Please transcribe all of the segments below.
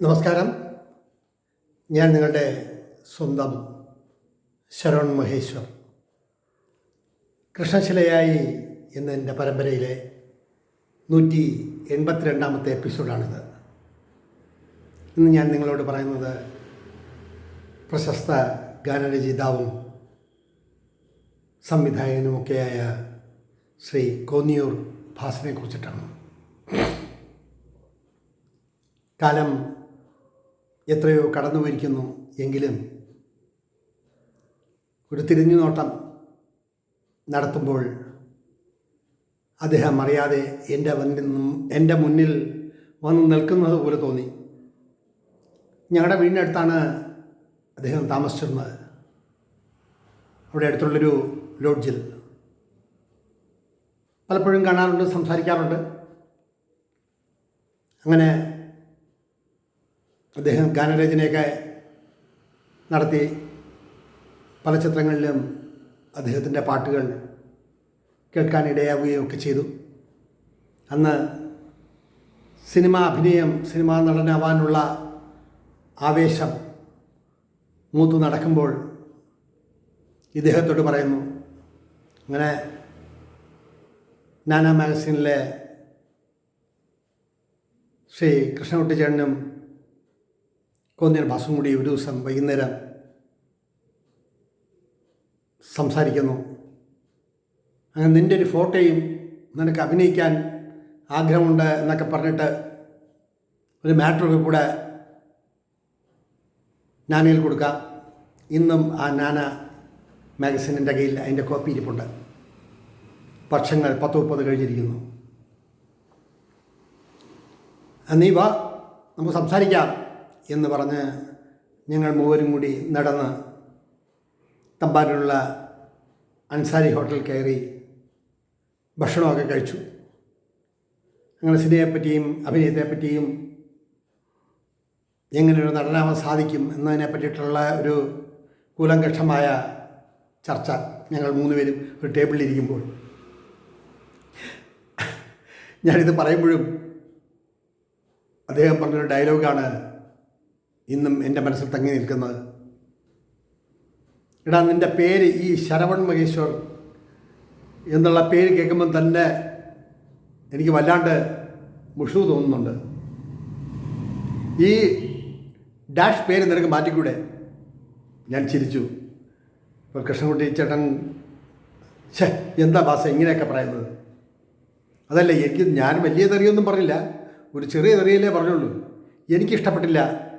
നമസ്കാരം. ഞാൻ നിങ്ങളുടെ സ്വന്തം ശരൺ മഹേശ്വർ. കൃഷ്ണശിലയായി എന്ന എന്റെ പരമ്പരയിലെ നൂറ്റി എൺപത്തിരണ്ടാമത്തെ എപ്പിസോഡാണിത്. ഇന്ന് ഞാൻ നിങ്ങളോട് പറയുന്നത് പ്രശസ്ത ഗാനരചയിതാവും സംവിധായകനുമൊക്കെയായ ശ്രീ കോന്നിയൂർ ഭാസിനെ കുറിച്ചിട്ടാണ് കാലം എത്രയോ കടന്നു പോയിരിക്കുന്നു എങ്കിലും ഒരു തിരിഞ്ഞു നോട്ടം നടത്തുമ്പോൾ അദ്ദേഹം അറിയാതെ എന്റെ മുന്നിൽ എന്റെ മുന്നിൽ വന്ന് നിൽക്കുന്നത് പോലെ തോന്നി. ഞങ്ങളുടെ വീടിനടുത്താണ് അദ്ദേഹം താമസിച്ചിരുന്നത്. അവിടെ അടുത്തുള്ളൊരു ലോഡ്ജിൽ. പലപ്പോഴും കാണാറുണ്ട് സംസാരിക്കാറുണ്ട്. അങ്ങനെ അദ്ദേഹം ഗാനരചനയൊക്കെ നടത്തി പല ചിത്രങ്ങളിലും അദ്ദേഹത്തിന്റെ പാട്ടുകൾ കേൾക്കാൻ ഇടയാവുകയും ഒക്കെ ചെയ്തു. അന്ന് സിനിമ അഭിനയം സിനിമാ നടനാവാനുള്ള ആവേശം മൂത്തു നടക്കുമ്പോൾ ഇദ്ദേഹത്തോട് പറയുന്നു അങ്ങനെ നാനാ മാഗസീനിലെ ശ്രീ കൃഷ്ണകുട്ടിച്ചേട്ടനും കോന്നിയർ മാസം കൂടി ഒരു ദിവസം വൈകുന്നേരം സംസാരിക്കുന്നു. അങ്ങനെ നിന്റെ ഒരു ഫോട്ടോയും നിനക്ക് അഭിനയിക്കാൻ ആഗ്രഹമുണ്ട് എന്നൊക്കെ പറഞ്ഞിട്ട് ഒരു മാറ്ററൊക്കെ കൂടെ നാനയിൽ കൊടുക്കാം. ഇന്നും ആ നാന മാഗസിനിന്റെ കയ്യിൽ അതിന്റെ കോപ്പി ഇരിപ്പുണ്ട്. വർഷങ്ങൾ പത്ത് മുപ്പത് കഴിഞ്ഞിരിക്കുന്നു. നീ വാ നമുക്ക് സംസാരിക്കാം. എന്ന് പറഞ്ഞ് ഞങ്ങൾ മൂവരും കൂടി നടന്ന് തമ്പാനിലുള്ള അൻസാരി ഹോട്ടൽ കയറി ഭക്ഷണമൊക്കെ കഴിച്ചു. അങ്ങനെ സിനിമയെപ്പറ്റിയും അഭിനയത്തെപ്പറ്റിയും എങ്ങനെ ഒരു നടനാവാൻ സാധിക്കും എന്നതിനെ പറ്റിയിട്ടുള്ള ഒരു കൂലങ്കക്ഷമായ ചർച്ച ഞങ്ങൾ മൂന്നുപേരും ഒരു ടേബിളിലിരിക്കുമ്പോൾ ഞാനിത് പറയുമ്പോഴും അദ്ദേഹം പറഞ്ഞൊരു ഡയലോഗാണ് ഇന്നും എന്റെ മനസ്സിൽ തങ്ങി നിൽക്കുന്നത്. എടാ നിന്റെ പേര് ഈ ശരവൺ മഹേശ്വർ എന്നുള്ള പേര് കേൾക്കുമ്പം തന്നെ എനിക്ക് വല്ലാണ്ട് മുഷു തോന്നുന്നുണ്ട്. ഈ ഡാഷ് പേര് നിനക്ക് മാറ്റിക്കൂടെ? ഞാൻ ചിരിച്ചു. ഇപ്പോൾ കൃഷ്ണൻകുട്ടി ചേട്ടൻ ഛേ എന്താ ഭാഷ ഇങ്ങനെയൊക്കെ പറയുന്നത്? അതല്ല എനിക്ക് ഞാൻ വലിയ തെറിയൊന്നും പറഞ്ഞില്ല. ഒരു ചെറിയ തെറിയല്ലേ പറഞ്ഞുള്ളൂ. എനിക്കിഷ്ടപ്പെട്ടില്ല.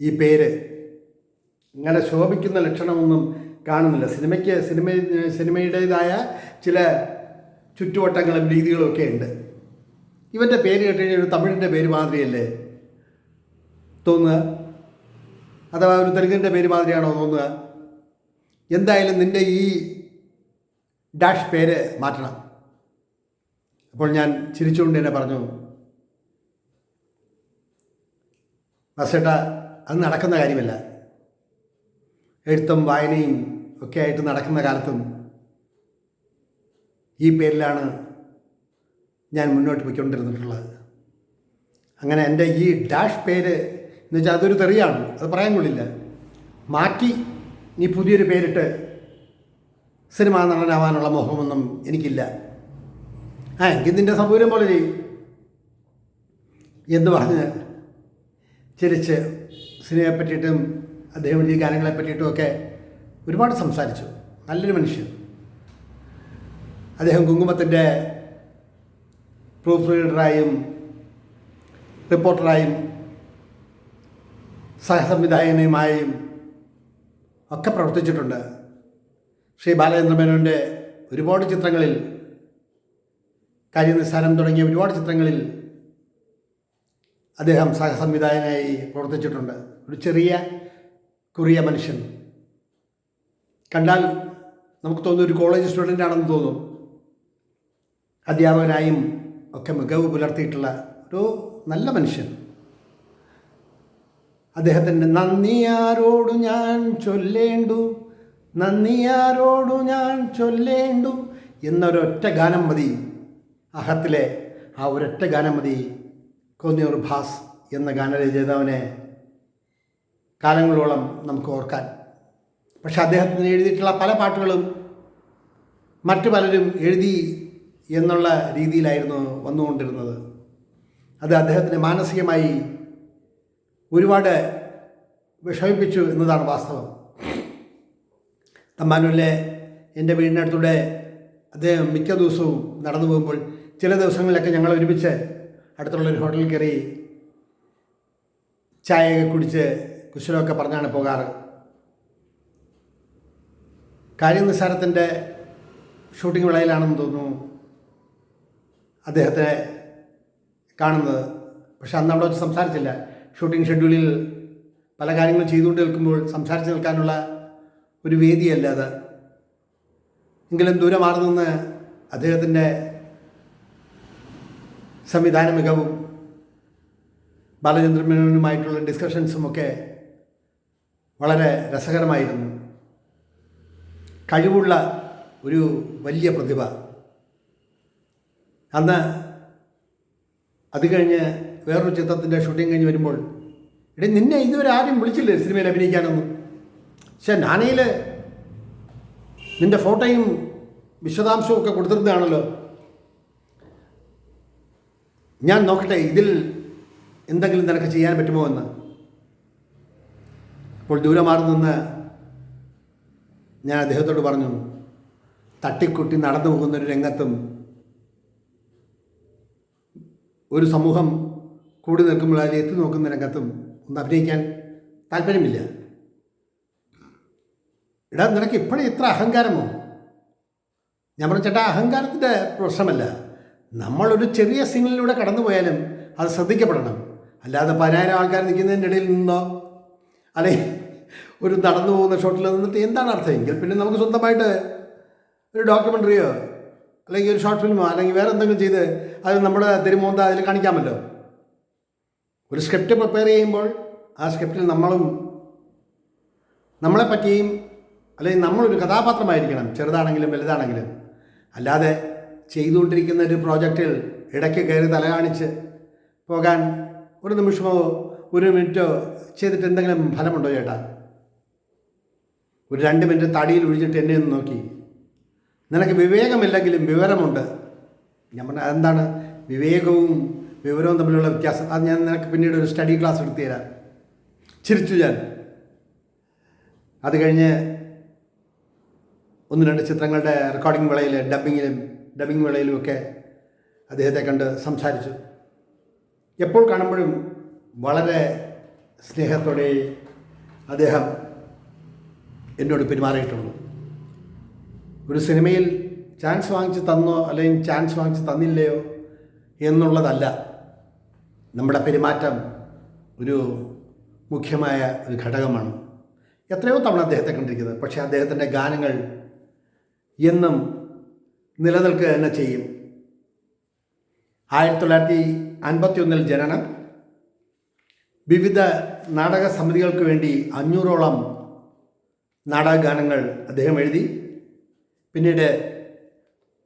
ഈ പേര്. ഇങ്ങനെ ശോഭിക്കുന്ന ലക്ഷണമൊന്നും കാണുന്നില്ല. സിനിമയ്ക്ക് സിനിമ സിനിമയുടേതായ ചില ചുറ്റുവട്ടങ്ങളും രീതികളും ഒക്കെ ഉണ്ട്. ഇവന്റെ പേര് കേട്ട് കഴിഞ്ഞാൽ ഒരു തമിഴിന്റെ പേര് മാതിരിയല്ലേ? തോന്നുക? അഥവാ ഒരു തെലുങ്കിന്റെ പേര് മാതിരിയാണോ തോന്നുക? എന്തായാലും നിന്റെ ഈ ഡാഷ് പേര് മാറ്റണം. അപ്പോൾ ഞാൻ ചിരിച്ചുകൊണ്ട് തന്നെ പറഞ്ഞു ബസ്സേട്ട അത് നടക്കുന്ന കാര്യമല്ല. എഴുത്തും വായനയും ഒക്കെ ആയിട്ട് നടക്കുന്ന കാലത്തും ഈ പേരിലാണ് ഞാൻ മുന്നോട്ട് പോയിക്കൊണ്ടിരുന്നിട്ടുള്ളത്. അങ്ങനെ എന്റെ ഈ ഡാഷ് പേര് എന്ന് വെച്ചാൽ അതൊരു തെറിയാണ്. അത് പറയാൻ കൊള്ളില്ല. മാറ്റി നീ പുതിയൊരു പേരിട്ട് സിനിമാ നടനാവാനുള്ള മോഹമൊന്നും എനിക്കില്ല. ആ എങ്കിൽ നിന്റെ സൗകര്യം പോലെ ചെയ്യും. എന്ന് പറഞ്ഞ് ചിരിച്ച് സിനിമയെ പറ്റിയിട്ടും അദ്ദേഹം എഴുതിയ ഗാനങ്ങളെ പറ്റിയിട്ടും ഒക്കെ ഒരുപാട് സംസാരിച്ചു. നല്ലൊരു മനുഷ്യൻ. അദ്ദേഹം കുങ്കുമത്തിന്റെ പ്രൂഫ് റീഡറായും റിപ്പോർട്ടറായും സഹസംവിധായകനുമായും ഒക്കെ പ്രവർത്തിച്ചിട്ടുണ്ട്. ശ്രീ ബാലചന്ദ്ര മേനോന്റെ ഒരുപാട് ചിത്രങ്ങളിൽ കാര്യനിസ്സാരം തുടങ്ങിയ ഒരുപാട് ചിത്രങ്ങളിൽ അദ്ദേഹം സഹസംവിധായകനായി പ്രവർത്തിച്ചിട്ടുണ്ട്. ഒരു ചെറിയ കുറിയ മനുഷ്യൻ. കണ്ടാൽ നമുക്ക് തോന്നുന്നു ഒരു കോളേജ് സ്റ്റുഡന്റ് ആണെന്ന് തോന്നും. അധ്യാപകനായും ഒക്കെ മികവ് പുലർത്തിയിട്ടുള്ള ഒരു നല്ല മനുഷ്യൻ. അദ്ദേഹത്തിന്റെ നന്ദിയാരോടു ഞാൻ ചൊല്ലേണ്ടു നന്ദിയാരോടു ഞാൻ ചൊല്ലേണ്ടു എന്നൊരൊറ്റ ഗാനം മതി. അഹത്തിലെ ആ ഒരൊറ്റ ഗാനം മതി. കോന്നിയൂർ ഭാസ് എന്ന ഗാനരചയിതാവിനെ കാലങ്ങളോളം നമുക്ക് ഓർക്കാൻ. പക്ഷെ അദ്ദേഹത്തിന് എഴുതിയിട്ടുള്ള പല പാട്ടുകളും മറ്റു പലരും എഴുതി എന്നുള്ള രീതിയിലായിരുന്നു വന്നുകൊണ്ടിരുന്നത്. അത് അദ്ദേഹത്തിന് മാനസികമായി ഒരുപാട് വിഷമിപ്പിച്ചു എന്നതാണ് വാസ്തവം. തമ്പാനൂരിലെ എന്റെ വീടിനടുത്തൂടെ അദ്ദേഹം മിക്ക ദിവസവും നടന്നു പോകുമ്പോൾ ചില ദിവസങ്ങളിലൊക്കെ ഞങ്ങൾ ഒരുമിച്ച് അടുത്തുള്ളൊരു ഹോട്ടലിൽ കയറി ചായയൊക്കെ കുടിച്ച് കുശലമൊക്കെ പറഞ്ഞാണ് പോകാറ്. കാര്യം നിസ്സാരത്തിന്റെ ഷൂട്ടിംഗ് വിളയിലാണെന്ന് തോന്നുന്നു അദ്ദേഹത്തെ കാണുന്നത്. പക്ഷെ അന്ന് അവിടെ വെച്ച് സംസാരിച്ചില്ല. ഷൂട്ടിംഗ് ഷെഡ്യൂളിൽ പല കാര്യങ്ങളും ചെയ്തുകൊണ്ട് നിൽക്കുമ്പോൾ സംസാരിച്ച് നിൽക്കാനുള്ള ഒരു വേദിയല്ല അത്. എങ്കിലും ദൂരെ നിന്ന് അദ്ദേഹത്തിന്റെ സംവിധാന മികവും ബാലചന്ദ്ര മേനോനുമായിട്ടുള്ള ഡിസ്കഷൻസും ഒക്കെ വളരെ രസകരമായിരുന്നു. കഴിവുള്ള ഒരു വലിയ പ്രതിഭ. അന്ന് അത് കഴിഞ്ഞ് വേറൊരു ചിത്രത്തിന്റെ ഷൂട്ടിംഗ് കഴിഞ്ഞ് വരുമ്പോൾ എടേ നിന്നെ ഇതുവരെ ആരും വിളിച്ചില്ലേ സിനിമയിൽ അഭിനയിക്കാനൊന്നും? പക്ഷേ നാനയിൽ നിന്റെ ഫോട്ടോയും വിശദാംശവും ഒക്കെ കൊടുത്തിരുന്നതാണല്ലോ. ഞാൻ നോക്കട്ടെ ഇതിൽ എന്തെങ്കിലും നിനക്ക് ചെയ്യാൻ പറ്റുമോ എന്ന്? അപ്പോൾ ദൂരെ മാറി നിന്ന് ഞാൻ അദ്ദേഹത്തോട് പറഞ്ഞു തട്ടിക്കുട്ടി നടന്നു പോകുന്ന ഒരു രംഗത്തും ഒരു സമൂഹം കൂടി നിൽക്കുമ്പോൾ അതിൽ എത്തി നോക്കുന്ന രംഗത്തും ഒന്ന് അഭിനയിക്കാൻ താല്പര്യമില്ല. എടാ നിനക്ക് ഇപ്പോഴും ഇത്ര അഹങ്കാരമോ? ഞാൻ പറഞ്ഞു ചേട്ടാ അഹങ്കാരത്തിന്റെ പ്രശ്നമല്ല. നമ്മളൊരു ചെറിയ സീനിലൂടെ കടന്നു പോയാലും അത് ശ്രദ്ധിക്കപ്പെടണം. അല്ലാതെ പതിനായിരം ആൾക്കാർ നിൽക്കുന്നതിന്റെ ഇടയിൽ നിന്നോ അല്ലെ ഒരു നടന്നു പോകുന്ന ഷോട്ടിൽ നിന്നിട്ട് എന്താണ് അർത്ഥം? എങ്കിൽ പിന്നെ നമുക്ക് സ്വന്തമായിട്ട് ഒരു ഡോക്യുമെന്ററിയോ അല്ലെങ്കിൽ ഒരു ഷോർട്ട് ഫിലിമോ അല്ലെങ്കിൽ വേറെ എന്തെങ്കിലും ചെയ്ത് അത് നമ്മുടെ തിരുമോന്ത അതിൽ കാണിക്കാമല്ലോ. ഒരു സ്ക്രിപ്റ്റ് പ്രിപ്പയർ ചെയ്യുമ്പോൾ ആ സ്ക്രിപ്റ്റിൽ നമ്മളും നമ്മളെ പറ്റിയും അല്ലെങ്കിൽ നമ്മളൊരു കഥാപാത്രമായിരിക്കണം ചെറുതാണെങ്കിലും വലുതാണെങ്കിലും. അല്ലാതെ ചെയ്തുകൊണ്ടിരിക്കുന്ന ഒരു പ്രോജക്റ്റിൽ ഇടയ്ക്ക് കയറി തല കാണിച്ച് പോകാൻ ഒരു നിമിഷമോ ഒരു മിനിറ്റോ ചെയ്തിട്ട് എന്തെങ്കിലും ഫലമുണ്ടോ ചേട്ടാ? ഒരു രണ്ട് മിനിറ്റ് തടിയിൽ ഒഴിച്ചിട്ട് എന്നെ ഒന്ന് നോക്കി. നിനക്ക് വിവേകമില്ലെങ്കിലും വിവരമുണ്ട്. ഞാൻ പറഞ്ഞ അതെന്താണ്? വിവേകവും വിവരവും തമ്മിലുള്ള വ്യത്യാസം. അത് ഞാൻ നിനക്ക് പിന്നീട് ഒരു സ്റ്റഡി ക്ലാസ് എടുത്തു തരാം. ചിരിച്ചു ഞാൻ. അത് കഴിഞ്ഞ് ഒന്ന് രണ്ട് ചിത്രങ്ങളുടെ റെക്കോർഡിംഗ് വേളയിൽ ഡബിങ്ങിലും ഡബിങ് വേളയിലുമൊക്കെ അദ്ദേഹത്തെ കണ്ട് സംസാരിച്ചു. എപ്പോൾ കാണുമ്പോഴും വളരെ സ്നേഹത്തോടെ അദ്ദേഹം എന്നോട് പെരുമാറിയിട്ടുള്ളൂ. ഒരു സിനിമയിൽ ചാൻസ് വാങ്ങിച്ച് തന്നോ അല്ലെങ്കിൽ ചാൻസ് വാങ്ങിച്ച് തന്നില്ലയോ എന്നുള്ളതല്ല നമ്മുടെ പെരുമാറ്റം ഒരു മുഖ്യമായ ഒരു ഘടകമാണ്. എത്രയോ തവണ അദ്ദേഹത്തെ കണ്ടിരിക്കുന്നത്. പക്ഷേ അദ്ദേഹത്തിന്റെ ഗാനങ്ങൾ എന്നും നിലനിൽക്കുക തന്നെ ചെയ്യും. ആയിരത്തി തൊള്ളായിരത്തി അൻപത്തി ഒന്നിൽ ജനനം. വിവിധ നാടക സമിതികൾക്ക് വേണ്ടി അഞ്ഞൂറോളം നാടകഗാനങ്ങൾ അദ്ദേഹം എഴുതി. പിന്നീട്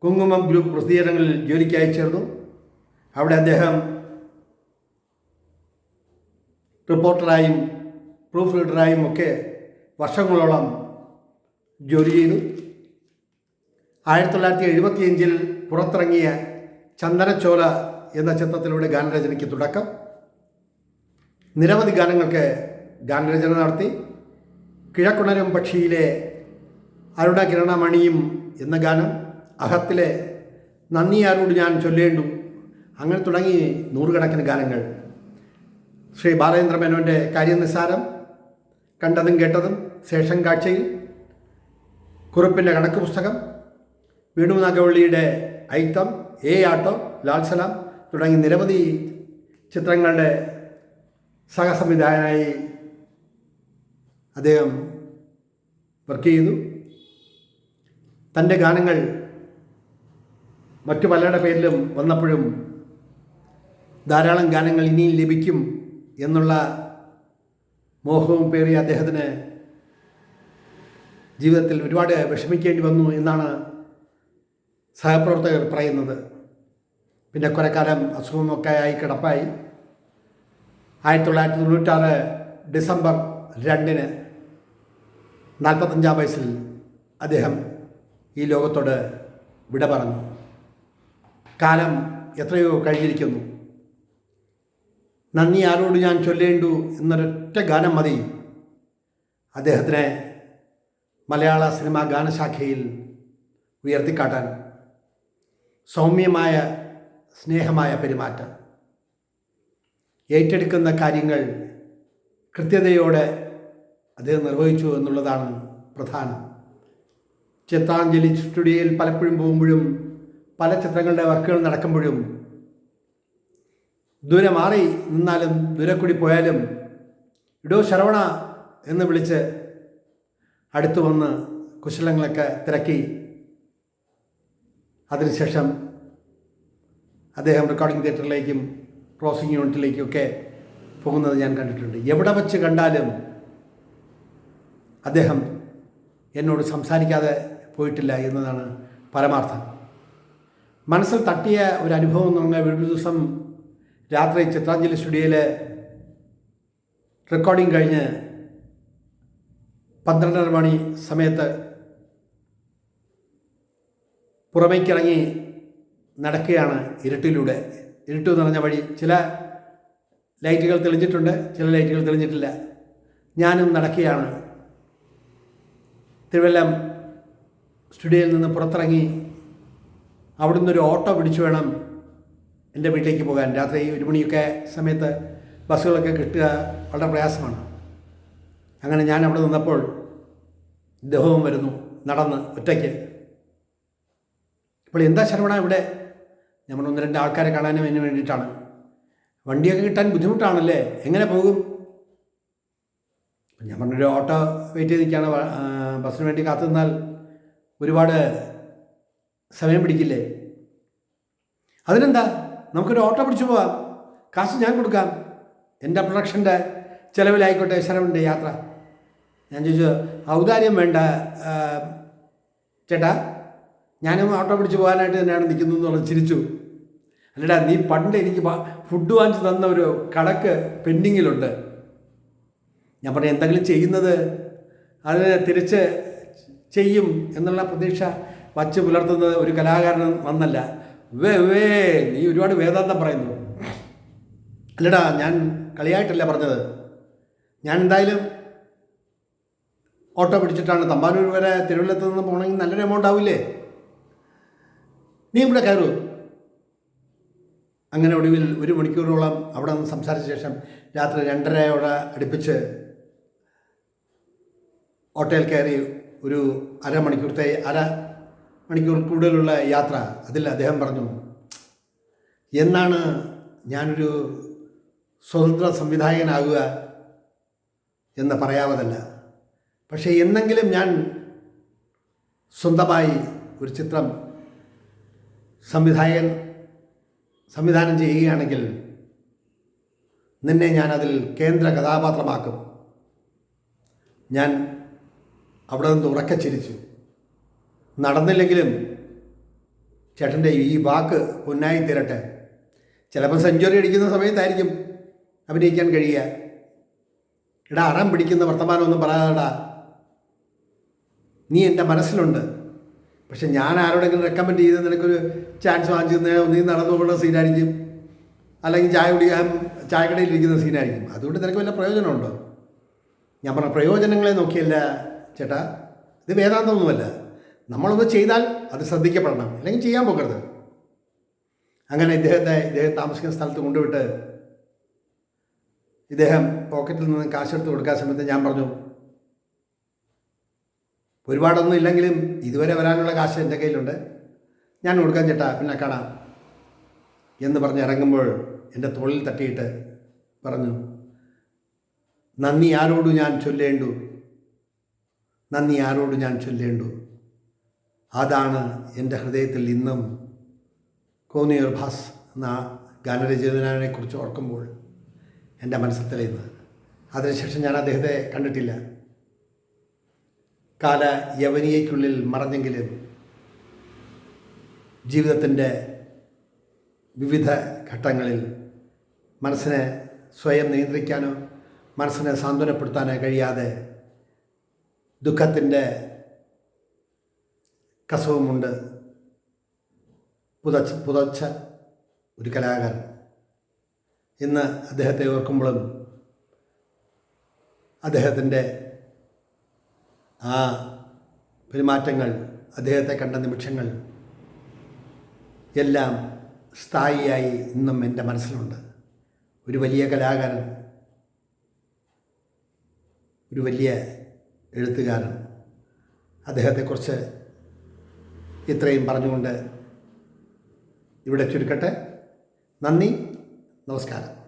കുങ്കുമം ഗ്രൂപ്പ് പ്രസിദ്ധീകരണങ്ങളിൽ ജോലിക്കായി ചേർന്നു. അവിടെ അദ്ദേഹം റിപ്പോർട്ടറായും പ്രൂഫ് റീഡറായും ഒക്കെ വർഷങ്ങളോളം ജോലി ചെയ്തു. ആയിരത്തി തൊള്ളായിരത്തി എഴുപത്തിയഞ്ചിൽ പുറത്തിറങ്ങിയ ചന്ദനച്ചോല എന്ന ചിത്രത്തിലൂടെ ഗാനരചനയ്ക്ക് തുടക്കം. നിരവധി ഗാനങ്ങൾക്ക് ഗാനരചന നടത്തി. കിഴക്കുണരും പക്ഷിയിലെ അരുണ കിരണമണിയും എന്ന ഗാനം. അഹത്തിലെ നന്ദി ആരോട് ഞാൻ ചൊല്ലേണ്ടു. അങ്ങനെ തുടങ്ങി നൂറുകണക്കിന് ഗാനങ്ങൾ. ശ്രീ ബാലചന്ദ്ര മേനോന്റെ കാര്യനിസ്സാരം കണ്ടതും കേട്ടതും ശേഷം കാഴ്ചയിൽ കുറിപ്പിന്റെ കണക്ക് പുസ്തകം വേണു നാഗവള്ളിയുടെ ഐത്തം എ ആട്ടം ലാൽസലാം തുടങ്ങി നിരവധി ചിത്രങ്ങളുടെ സഹസംവിധായകനായി അദ്ദേഹം വർക്ക് ചെയ്തു. തന്റെ ഗാനങ്ങൾ മറ്റു പലരുടെ പേരിലും വന്നപ്പോഴും ധാരാളം ഗാനങ്ങൾ ഇനിയും ലഭിക്കും എന്നുള്ള മോഹവും പേറി അദ്ദേഹത്തിന് ജീവിതത്തിൽ ഒരുപാട് വിഷമിക്കേണ്ടി വന്നു എന്നാണ് സഹപ്രവർത്തകർ പറയുന്നത്. പിന്നെ കുറേ കാലം അസുഖമൊക്കെ ആയി കിടപ്പായി. ആയിരത്തി തൊള്ളായിരത്തി തൊണ്ണൂറ്റാറ് ഡിസംബർ രണ്ടിന് നാൽപ്പത്തഞ്ചാം വയസ്സിൽ അദ്ദേഹം ഈ ലോകത്തോട് വിട പറഞ്ഞു. കാലം എത്രയോ കഴിഞ്ഞിരിക്കുന്നു. നന്ദി ആരോട് ഞാൻ ചൊല്ലേണ്ടു എന്നൊരൊറ്റ ഗാനം മതി. അദ്ദേഹത്തിനെ മലയാള സിനിമാ ഗാനശാഖയിൽ ഉയർത്തിക്കാട്ടാൻ സൗമ്യമായ സ്നേഹമായ പെരുമാറ്റം. ഏറ്റെടുക്കുന്ന കാര്യങ്ങൾ കൃത്യതയോടെ അദ്ദേഹം നിർവഹിച്ചു എന്നുള്ളതാണ് പ്രധാനം. ചിത്രാഞ്ജലി സ്റ്റുഡിയോയിൽ പലപ്പോഴും പോകുമ്പോഴും പല ചിത്രങ്ങളുടെ വർക്കുകൾ നടക്കുമ്പോഴും ദൂരെ മാറി നിന്നാലും ദൂരെ കൂടി പോയാലും ഇടോ ശരവണ എന്ന് വിളിച്ച് അടുത്തു വന്ന് കുശലങ്ങളൊക്കെ തിരക്കി അതിനുശേഷം അദ്ദേഹം റെക്കോർഡിംഗ് തിയേറ്ററിലേക്കും പ്രോസിംഗ് യൂണിറ്റിലേക്കും ഒക്കെ പോകുന്നത് ഞാൻ കണ്ടിട്ടുണ്ട്. എവിടെ വച്ച് കണ്ടാലും അദ്ദേഹം എന്നോട് സംസാരിക്കാതെ പോയിട്ടില്ല എന്നതാണ് പരമാർത്ഥം. മനസ്സിൽ തട്ടിയ ഒരു അനുഭവം എന്ന് പറഞ്ഞാൽ ഒരു ദിവസം രാത്രി ചിത്രാഞ്ജലി സ്റ്റുഡിയോയിൽ റെക്കോർഡിംഗ് കഴിഞ്ഞ് പന്ത്രണ്ടര മണി സമയത്ത് പുറമേക്കിറങ്ങി നടക്കുകയാണ് ഇരുട്ടിലൂടെ. ഇരുട്ട് നിറഞ്ഞ വഴി ചില ലൈറ്റുകൾ തെളിഞ്ഞിട്ടുണ്ട് ചില ലൈറ്റുകൾ തെളിഞ്ഞിട്ടില്ല. ഞാനും നടക്കുകയാണ്. തിരുവല്ലം സ്റ്റുഡിയോയിൽ നിന്ന് പുറത്തിറങ്ങി അവിടുന്ന് ഒരു ഓട്ടോ പിടിച്ചു വേണം എന്റെ വീട്ടിലേക്ക് പോകാൻ. രാത്രി ഒരു മണിയൊക്കെ സമയത്ത് ബസ്സുകളൊക്കെ കിട്ടുക വളരെ പ്രയാസമാണ്. അങ്ങനെ ഞാൻ അവിടെ നിന്നപ്പോൾ ദേഹവും വരുന്നു നടന്ന് ഒറ്റയ്ക്ക്. ഇപ്പോൾ എന്താ ശരവണ ഇവിടെ? നമ്മൾ ഒന്ന് രണ്ട് ആൾക്കാരെ കാണാനും അതിന് വേണ്ടിയിട്ടാണ്. വണ്ടിയൊക്കെ കിട്ടാൻ ബുദ്ധിമുട്ടാണല്ലേ? എങ്ങനെ പോകും? ഞാൻ പറഞ്ഞൊരു ഓട്ടോ വെയിറ്റ് ചെയ്ത് നിൽക്കുകയാണ്. ബസ്സിന് വേണ്ടി കാത്തു നിന്നാൽ ഒരുപാട് സമയം പിടിക്കില്ലേ? അതിനെന്താ? നമുക്കൊരു ഓട്ടോ പിടിച്ചു പോവാം. കാശ് ഞാൻ കൊടുക്കാം. എന്റെ പ്രൊഡക്ഷന്റെ ചിലവിലായിക്കോട്ടെ ശരവന്റെ യാത്ര. ഞാൻ ചോദിച്ചു ഔദാര്യം വേണ്ട ചേട്ടാ. ഞാനും ഓട്ടോ പിടിച്ച് പോകാനായിട്ട് തന്നെയാണ് നിൽക്കുന്നത് എന്ന് പറഞ്ഞ് ചിരിച്ചു. അല്ലടാ നീ പണ്ട് എനിക്ക് ഫുഡ് വാങ്ങിച്ച് തന്ന ഒരു കടക്ക് പെൻഡിങ്ങിലുണ്ട്. ഞാൻ പറഞ്ഞു എന്തെങ്കിലും ചെയ്യുന്നത് അതിനെ തിരിച്ച് ചെയ്യും എന്നുള്ള പ്രതീക്ഷ വച്ച് പുലർത്തുന്നത് ഒരു കലാകാരൻ വന്നല്ല. വേ വേ നീ ഒരുപാട് വേദാന്തം പറയുന്നു. അല്ലടാ ഞാൻ കളിയായിട്ടല്ല പറഞ്ഞത്. ഞാൻ എന്തായാലും ഓട്ടോ പിടിച്ചിട്ടാണ്. തമ്പാനൂർ വരെ തിരുവല്ലത്ത് നിന്ന് പോകണമെങ്കിൽ നല്ലൊരു എമൗണ്ട് ആവില്ലേ? നീ ഇവിടെ കയറൂ. അങ്ങനെ ഒടുവിൽ ഒരു മണിക്കൂറോളം അവിടെ നിന്ന് സംസാരിച്ച ശേഷം രാത്രി രണ്ടരയോടെ അടുപ്പിച്ച് ഓട്ടോയിൽ കയറി ഒരു അരമണിക്കൂറത്തെ അര മണിക്കൂർ കൂടുതലുള്ള യാത്ര അതിൽ അദ്ദേഹം പറഞ്ഞു എന്നാണ് ഞാനൊരു സ്വതന്ത്ര സംവിധായകനാകുക എന്ന് പറയാവതല്ല. പക്ഷേ എന്നെങ്കിലും ഞാൻ സ്വന്തമായി ഒരു ചിത്രം സംവിധായകൻ സംവിധാനം ചെയ്യുകയാണെങ്കിൽ നിന്നെ ഞാൻ അതിൽ കേന്ദ്ര കഥാപാത്രമാക്കും. ഞാൻ അവിടെ നിന്ന് ഉറക്കെ ചിരിച്ചു. നടന്നില്ലെങ്കിലും ചേട്ടന്റെ ഈ വാക്ക് പൊന്നായി തീരട്ടെ. ചിലപ്പോൾ സെഞ്ചുറി അടിക്കുന്ന സമയത്തായിരിക്കും അഭിനയിക്കാൻ കഴിയുക. ഇടാ അറം പിടിക്കുന്ന വർത്തമാനമൊന്നും പറയാതെടാ. നീ എന്റെ മനസ്സിലുണ്ട്. പക്ഷെ ഞാൻ ആരോടെങ്കിലും റെക്കമെൻഡ് ചെയ്ത് നിനക്കൊരു ചാൻസ് വാങ്ങിച്ചു തന്നെ ഒന്നീ നടന്നു പോകുന്ന സീനായിരിക്കും. അല്ലെങ്കിൽ ചായ കുടിക്കാൻ ചായക്കടയിൽ ഇരിക്കുന്ന സീനായിരിക്കും. അതുകൊണ്ട് നിനക്ക് വല്ല പ്രയോജനമുണ്ടോ? ഞാൻ പറഞ്ഞ പ്രയോജനങ്ങളെ നോക്കിയല്ല ചേട്ടാ. ഇത് വേദാന്തമൊന്നുമല്ല. നമ്മളൊന്ന് ചെയ്താൽ അത് ശ്രദ്ധിക്കപ്പെടണം. അല്ലെങ്കിൽ ചെയ്യാൻ പോകരുത്. അങ്ങനെ ഇദ്ദേഹത്തെ ഇദ്ദേഹം താമസിക്കുന്ന സ്ഥലത്ത് കൊണ്ടുവിട്ട് ഇദ്ദേഹം പോക്കറ്റിൽ നിന്ന് കാശെടുത്ത് കൊടുക്കാൻ സമയത്ത് ഞാൻ പറഞ്ഞു ഒരുപാടൊന്നും ഇല്ലെങ്കിലും ഇതുവരെ വരാനുള്ള കാശ് എന്റെ കയ്യിലുണ്ട്. ഞാൻ കൊടുക്കാൻ ചേട്ടാ പിന്നെ കാണാം. എന്ന് പറഞ്ഞ് ഇറങ്ങുമ്പോൾ എന്റെ തോളിൽ തട്ടിയിട്ട് പറഞ്ഞു നന്ദി ആരോട് ഞാൻ ചൊല്ലേണ്ടു? നന്ദി ആരോട് ഞാൻ ചൊല്ലേണ്ടു? അതാണ് എന്റെ ഹൃദയത്തിൽ ഇന്നും കോന്നിയർ ഭാസ് എന്ന ഗാനരചയിതാവിനെ കുറിച്ച് ഓർക്കുമ്പോൾ എന്റെ മനസ്സിൽ തെളിയുന്നത്. അതിനുശേഷം ഞാൻ അദ്ദേഹത്തെ കണ്ടിട്ടില്ല. കാല യവനിയയ്ക്കുള്ളിൽ മറഞ്ഞെങ്കിലും ജീവിതത്തിന്റെ വിവിധ ഘട്ടങ്ങളിൽ മനസ്സിനെ സ്വയം നിയന്ത്രിക്കാനോ മനസ്സിനെ സാന്ത്വനപ്പെടുത്താനോ കഴിയാതെ ദുഃഖത്തിന്റെ കസവുമുണ്ട്. പുതച്ച് പുതച്ച ഒരു കലാകാരൻ. ഇന്ന് അദ്ദേഹത്തെ ഓർക്കുമ്പോഴും അദ്ദേഹത്തിന്റെ ആ പെരുമാറ്റങ്ങൾ അദ്ദേഹത്തെ കണ്ട നിമിഷങ്ങൾ എല്ലാം സ്ഥായിയായി ഇന്നും എന്റെ മനസ്സിലുണ്ട്. ഒരു വലിയ കലാകാരൻ ഒരു വലിയ എഴുത്തുകാരൻ. അദ്ദേഹത്തെക്കുറിച്ച് ഇത്രയും പറഞ്ഞുകൊണ്ട് ഇവിടെ ചുരുക്കട്ടെ. നന്ദി നമസ്കാരം.